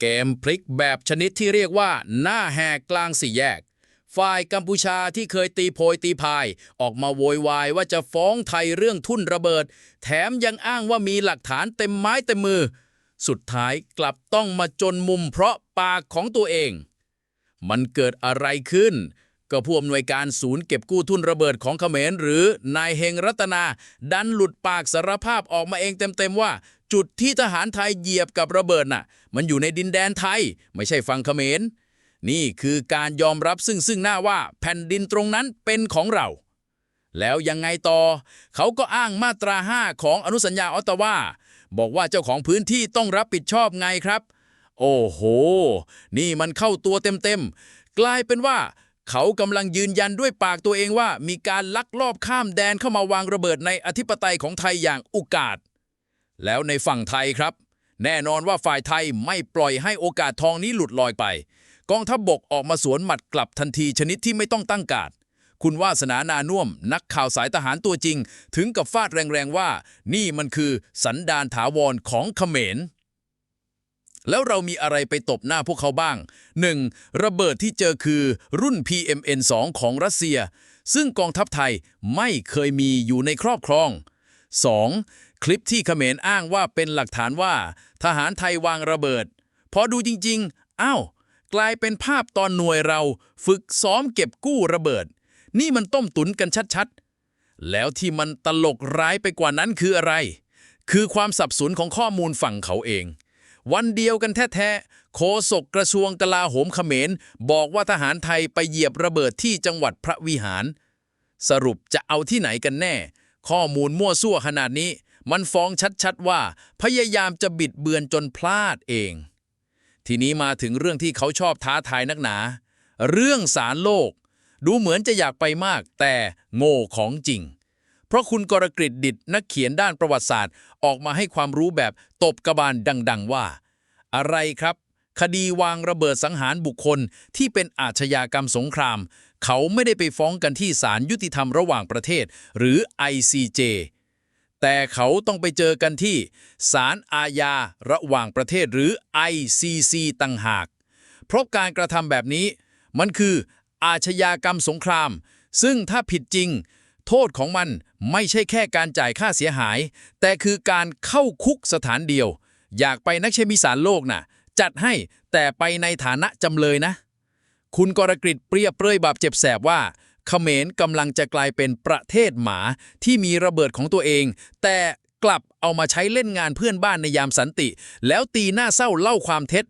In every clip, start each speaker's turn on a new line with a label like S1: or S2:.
S1: เกมพลิกแบบชนิดที่เรียกว่า หน้าแหกกลางสี่แยก ฝ่ายกัมพูชาที่เคยตีโพยตีพาย ออกมาโวยวายว่าจะฟ้องไทยเรื่องทุ่นระเบิด แถมยังอ้างว่ามีหลักฐานเต็มไม้เต็มมือ สุดท้ายกลับต้องมาจนมุมเพราะปากของตัวเอง มันเกิดอะไรขึ้นก็ผู้อำนวยการศูนย์เก็บกู้ทุนระเบิดของเขมรหรือนายเฮงรัตนา ดันหลุดปากสารภาพออกมาเองเต็มๆว่า จุดที่ทหารไทยเหยียบกับระเบิดน่ะ มันอยู่ในดินแดนไทย ไม่ใช่ฝั่งเขมร นี่คือการยอมรับซึ่งซึ่งหน้าว่าแผ่นดินตรงนั้นเป็นของเรา แล้วยังไงต่อ เขาก็อ้างมาตรา 5 ของอนุสัญญาออตตาวาบอกว่าเจ้าของพื้นที่ต้องรับผิดชอบไงครับ โอ้โห นี่มันเข้าตัวเต็มๆ กลายเป็นว่า เขากำลังยืนยันด้วยปากตัวเองว่า มีการลักลอบข้ามแดนเข้ามาวางระเบิดในอธิปไตยของไทยอย่างอุกาจ แล้วในฝั่งไทยครับ แน่นอนว่าฝ่ายไทยไม่ปล่อยให้โอกาสทองนี้หลุดลอยไป กองทัพบบกออกมาสวนหมัดกลับทันทีชนิดที่ไม่ต้องตั้งการดคุณวาสนานานุ่ม นักข่าวสายทหารตัวจริง ถึงกับฟาดแรงๆว่า นี่มันคือสันดานถาวรของเขมร แล้วเรามีอะไรไปตบหน้าพวกเขาบ้าง 1. ระเบิดที่เจอคือรุ่น PMN2 ของรัสเซีย ซึ่งกองทัพไทยไม่เคยมีอยู่ในครอบครอง 2. คลิปที่เขมรอ้างว่าเป็นหลักฐานว่า ทหารไทยวางระเบิด พอดูจริงๆ อ้าว กลายเป็นภาพตอนหน่วยเราฝึกซ้อมเก็บกู้ระเบิด นี่มันต้มตุนกันชัดๆ แล้วที่มันตลกร้ายไปกว่านั้นคืออะไร คือความสับสนของข้อมูลฝั่งเขาเอง วันเดียวกันแท้ๆโฆษกกระทรวงกลาโหมเขมร บอกว่าทหารไทยไปเหยียบระเบิดที่จังหวัดพระวิหาร สรุปจะเอาที่ไหนกันแน่ ข้อมูลมั่วซั่วขนาดนี้ มันฟ้องชัดๆว่า พยายามจะบิดเบือนจนพลาดเอง ทีนี้มาถึงเรื่องที่เขาชอบท้าทายนักหนา เรื่องสารโลก ดูเหมือนจะอยากไปมาก แต่โง่ของจริง เพราะคุณกรกฤษดิตนักเขียนด้านประวัติศาสตร์ ออกมาให้ความรู้แบบตบกระบาลดัง ๆ ว่า อะไรครับ คดีวางระเบิดสังหารบุคคลที่เป็นอาชญากรรมสงคราม เขาไม่ได้ไปฟ้องกันที่ศาลยุติธรรมระหว่างประเทศ หรือ ICJ แต่เขาต้องไปเจอกันที่ศาลอาญาระหว่างประเทศหรือ ICC ต่างหาก เพราะการกระทำแบบนี้ มันคืออาชญากรรมสงคราม ซึ่งถ้าผิดจริง โทษของมันไม่ใช่แค่การจ่ายค่าเสียหาย แต่คือการเข้าคุกสถานเดียว อยากไปนักเชมิสารโลกน่ะ จัดให้แต่ไปในฐานะจำเลยนะ คุณกรกฤษเปรียบเปรยบาปเจ็บแสบว่า เขมรกำลังจะกลายเป็นประเทศหมาที่มีระเบิดของตัวเอง แต่กลับเอามาใช้เล่นงานเพื่อนบ้านในยามสันติ แล้วตีหน้าเศร้าเล่าความเท็จ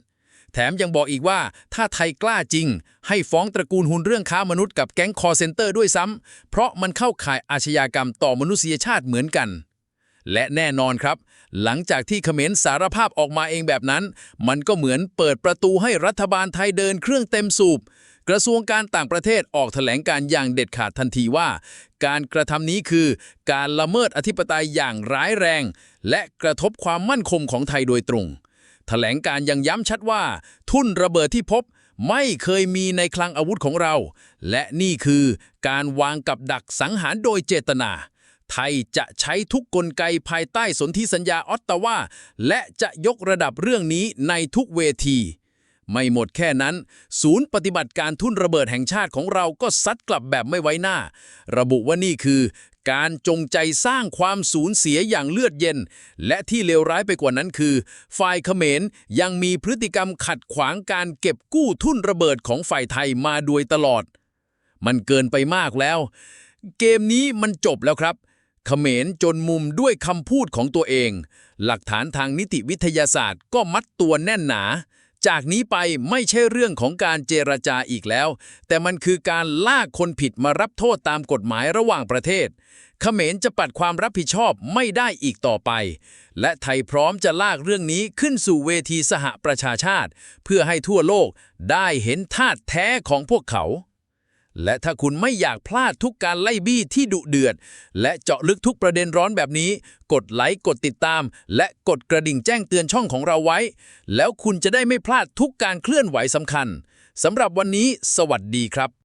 S1: แถมยังบอกอีกว่าถ้าไทยกล้าจริง ให้ฟ้องตระกูลหุนเรื่องค้ามนุษย์กับแก๊งคอร์เซนเตอร์ด้วยซ้ำเพราะมันเข้าข่ายอาชญากรรมต่อมนุษยชาติเหมือนกัน และแน่นอนครับ หลังจากที่เขมรสารภาพออกมาเองแบบนั้น มันก็เหมือนเปิดประตูให้รัฐบาลไทยเดินเครื่องเต็มสูบ กระทรวงการต่างประเทศออกแถลงการอย่างเด็ดขาดทันทีว่า การกระทำนี้คือการละเมิดอธิปไตยอย่างร้ายแรง และกระทบความมั่นคงของไทยโดยตรงแถลงการยังย้ำชัดว่า ทุ่นระเบิดที่พบไม่เคยมีในคลังอาวุธของเรา และนี่คือการวางกับดักสังหารโดยเจตนา ไทยจะใช้ทุกกลไกภายใต้สนธิสัญญาออตตาวาและจะยกระดับเรื่องนี้ในทุกเวที ไม่หมดแค่นั้น ศูนย์ปฏิบัติการทุ่นระเบิดแห่งชาติของเราก็ซัดกลับแบบไม่ไว้หน้า ระบุว่านี่คือ การจงใจสร้างความสูญเสียอย่างเลือดเย็น และที่เลวร้ายไปกว่านั้นคือ ฝ่ายเขมรยังมีพฤติกรรมขัดขวางการเก็บกู้ทุ่นระเบิดของฝ่ายไทยมาโดยตลอด มันเกินไปมากแล้ว เกมนี้มันจบแล้วครับเขมรจนมุมด้วยคำพูดของตัวเอง หลักฐานทางนิติวิทยาศาสตร์ก็มัดตัวแน่นหนา จากนี้ไปไม่ใช่เรื่องของการเจรจาอีกแล้ว แต่มันคือการลากคนผิดมารับโทษตามกฎหมายระหว่างประเทศ เขมรจะปัดความรับผิดชอบไม่ได้อีกต่อไป และไทยพร้อมจะลากเรื่องนี้ขึ้นสู่เวทีสหประชาชาติ เพื่อให้ทั่วโลกได้เห็นธาตุแท้ของพวกเขา และถ้าคุณไม่อยากพลาดทุกการไล่บี้ที่ดุเดือด และเจาะลึกทุกประเด็นร้อนแบบนี้ กดไลค์กดติดตาม และกดกระดิ่งแจ้งเตือนช่องของเราไว้ แล้วคุณจะได้ไม่พลาดทุกการเคลื่อนไหวสำคัญสำหรับวันนี้ สวัสดีครับ